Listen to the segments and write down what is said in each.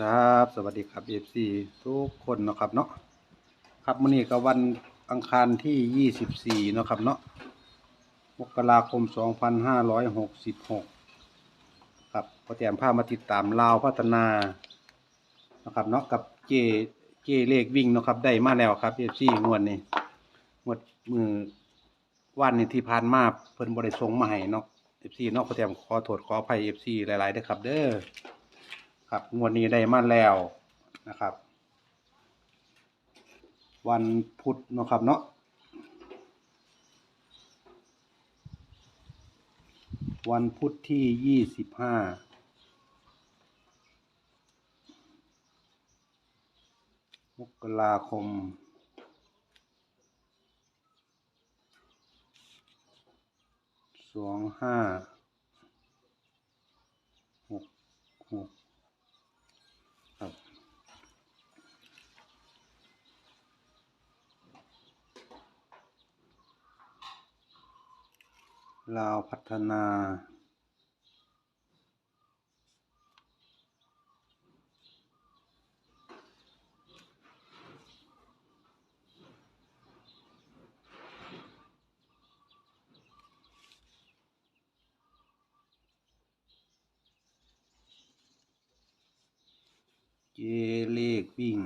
ครับสวัสดีครับเอฟซีทุกคนนะครับเนาะครับมื้อนี้ก็วันอังคารที่24เนะครับเนาะมกราคม2566ครับพอแต้มพามาติดตามลาวพัฒนานะครับเนาะกับเจเจเลขวิ่งนะครับได้มาแล้วครับเอฟซีงวดนี้งวดมือวันนี้ที่ผ่านมาเพิ่นบ่ได้ส่งมาให้เนาะเอฟซีเนาะพอแต้มขอโทษขออภัยเอฟซีหลายๆด้อครับเด้อ ครับงวดนี้ได้มาแล้วนะครับ วันพุธนะครับเนาะวันพุธที่ยี่สิบห้ามกราคม สองห้าหกหก ครับ ลาวพัฒนา เจเลขวิ่ง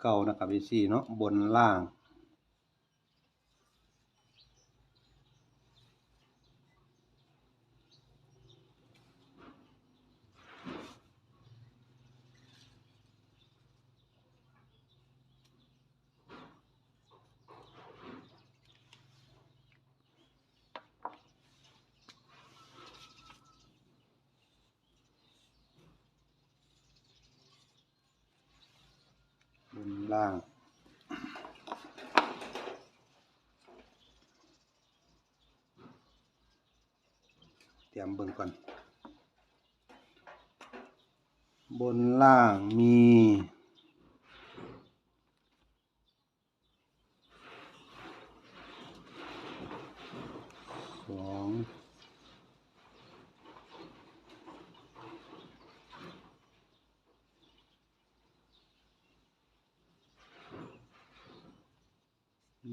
เก่านะครับอีซี่เนาะบนล่าง บน ล่างเตรียมเบิ่งก่อน บนล่างมี สอง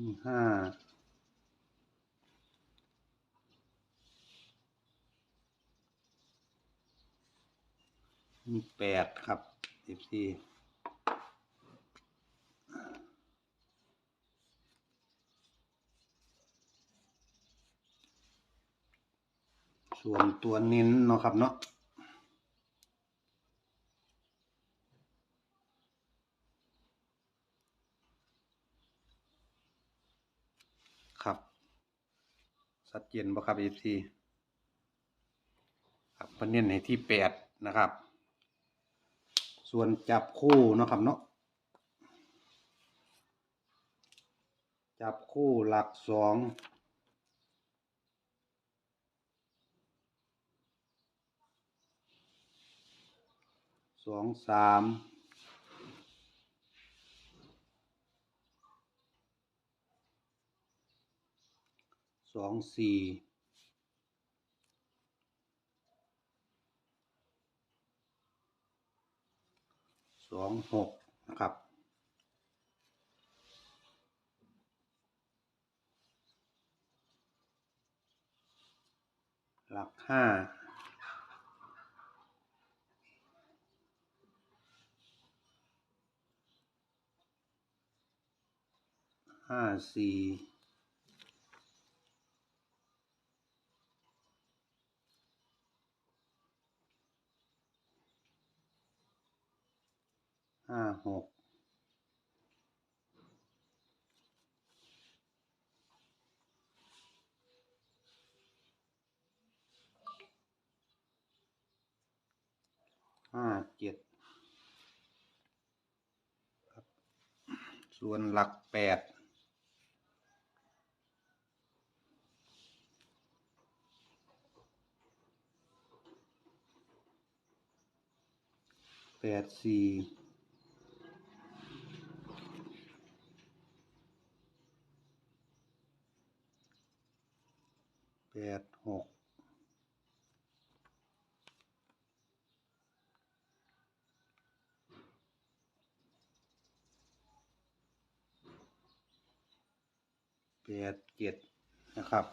มีห้ามีแปดครับสิบสี่ส่วนตัวเน้นเนาะครับเนาะ ครับ ชัดเจนบ่ครับ FC ครับเพิ่นเน้นให้ที่แปดนะครับ ส่วนจับคู่นะครับเนาะจับคู่หลักสองสองสาม สองสี่สองหกนะครับหลักห้าห้าสี่ ห้าหกห้าเจ็ดครับ ส่วนหลักแปดแปดสี่ แปดหกแปดเจ็ดนะครับ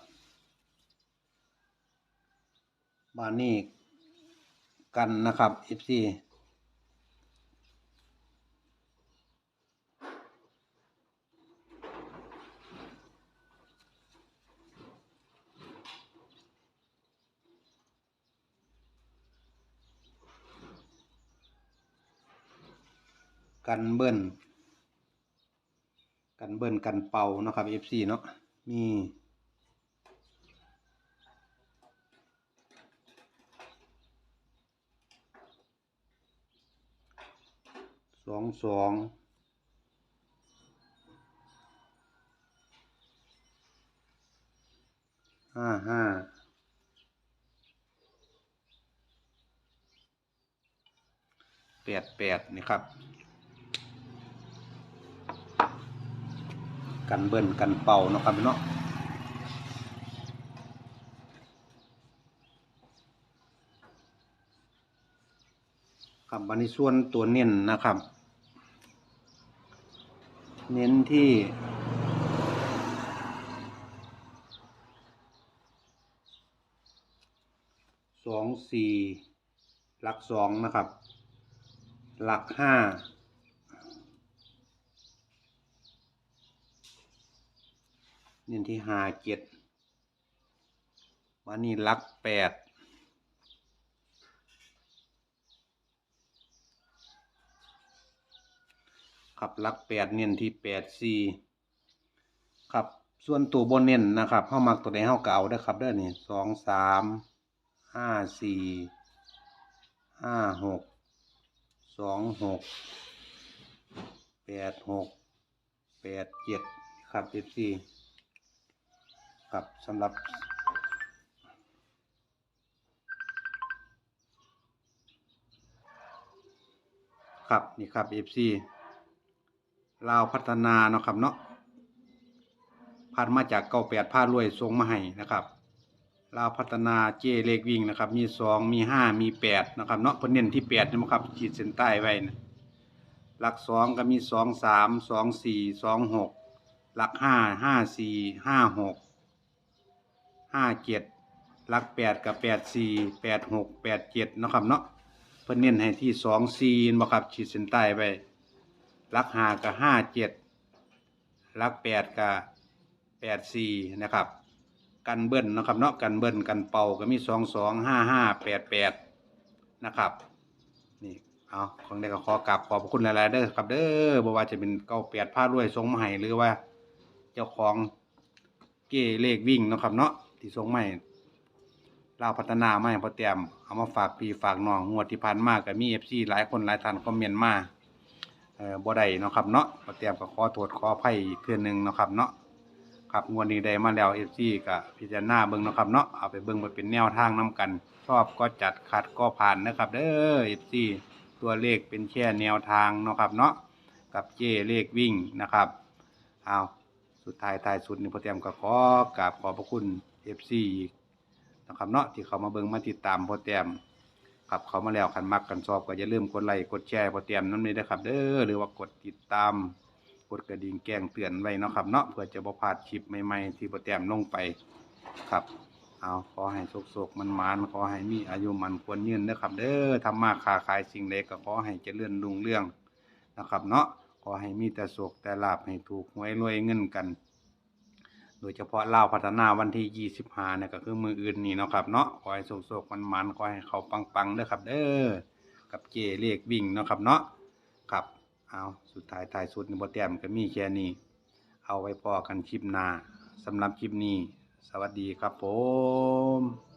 บานนี้กันนะครับ FC กันเบิ้ลกันเบิ้ลกันเป่านะครับ FC เนาะมีสองสองห้าห้าแปดแปดนี่ครับ กันเบิ้ลกันเป่าเนาะครับพี่เนาะครับวันนี้ส่วนตัวเน้นนะครับ เน้นที่สองสี่หลักสองนะครับ หลักห้า เน้นที่ห้าเจ็ดวันนี้ลักแปดครับลักแปดเน้นที่แปดสี่ครับส่วนตัวบนเน้นนะครับเข้ามักตัวใดเข้าเก่าได้ครับเด้นี่สองสามห้าสี่ห้าหกสองหกแปดหกแปดเจ็ดครับเอฟซี ครับสำหรับครับนี่ครับเอฟซีลาวพัฒนาเนาะครับเนาะพันมาจากเก้าแปดผ้ารวยทรงมาให้นะครับลาวพัฒนาเจเลขวิ่งนะครับ มีสองมีห้ามีแปดนะครับเนาะเพิ่นเน้นที่แปดนะครับขีดเส้นใต้ไว้นะหลักสองก็มีสองสามสองสี่สองหกหลักห้าห้าสี่ห้าหก ห้าเจ็ดหลักแปดกับแปดสี่แปดหกแปดเจ็ดนาะครับเนาะเพิ่นเน้นให้ที่สองซีนบ่ครับขีดเส้นใต้ไว้ลักห้ากับห้าเจ็ดลักแปดกับแปดสี่นะครับ กันเบิ้ลนะครับเนาะกันเบิ้ลกันเป่าก็มีสองสองห้าห้าแปดแปดนะครับนี่เอาของเด็กก็ขอกราบขอบคุณหลายๆเด้อครับเด้อบ่ว่าจะเป็นเก้าแปดผ้ารวยทรงมาให้หรือว่า เจ้าของเก้เลขวิ่งนะครับเนาะ ที่ทรงมาให้เราวพัฒนามาให้พอเตรียมเอามาฝากพี่ฝากน้องงวดที่ผ่านมาก็มีเอฟซีหลายคนหลายท่านคอมเมนต์มาเอ่อบ่ได้เนาะครับเนาะพอเตรียมก็ขอโทษขออภัยอีกเทื่อหนึงเนาะครับเนาะครับงวดนี้ได้มาแล้วเอฟซีก็พิจารณาเบิ่งเนาะครับเนาะเอาไปเบิ่งไปเป็นแนวทางนํกัน ชอบก็จัดขัดก็ผ่านนะครับ เด้อเอฟซีตัวเลขเป็นแค่แนวทางเนาะครับเนาะกับเจเลขวิ่งนะครับเอาสุดท้ายท้ายสุดนี่พอเตรียมก็ขอกราบขอบพระคุณ เอฟซีอีกนะครับเนาะที่เขามาเบิ่งมาติดตามพอแต้มครับเขามาแล้วคันมักกันชอบก็อย่าลืมกดไลค์กดแชร์พอแต้มนั่นเลยนะครับเด้อหรือว่ากดติดตามกดกระดิ่งแจ้งเตือนไว้เนาะครับเนาะเพื่อจะบ่พลาดคลิปใหม่ๆที่พอแต้มลงไปครับเอาขอให้โศกๆมันมานขอให้มีอายุมันควรยืนนะครับ เด้อทำมาค้าขายสิ่งใดก็ขอให้เจริญรุ่งเรืองนะครับ เนาะขอให้มีแต่โศกแต่ลาบให้ถูกหวยรวยเงินกัน โดยเฉพาะเล่าพัฒนาวันที่25เนี่ยก็คือมืออื่นนี่เนาะครับเนาะขอให้โศกๆมันมันๆขอให้เขาปังๆเด้อครับ เด้อกับเจเลขวิ่งเนาะครับเนาะครับเอาสุดท้ายท้ายสุดในบทแต้มก็มีแค่นี้ เอาไว้พอกันคลิปหน้าสำหรับคลิปนี้ สวัสดีครับผม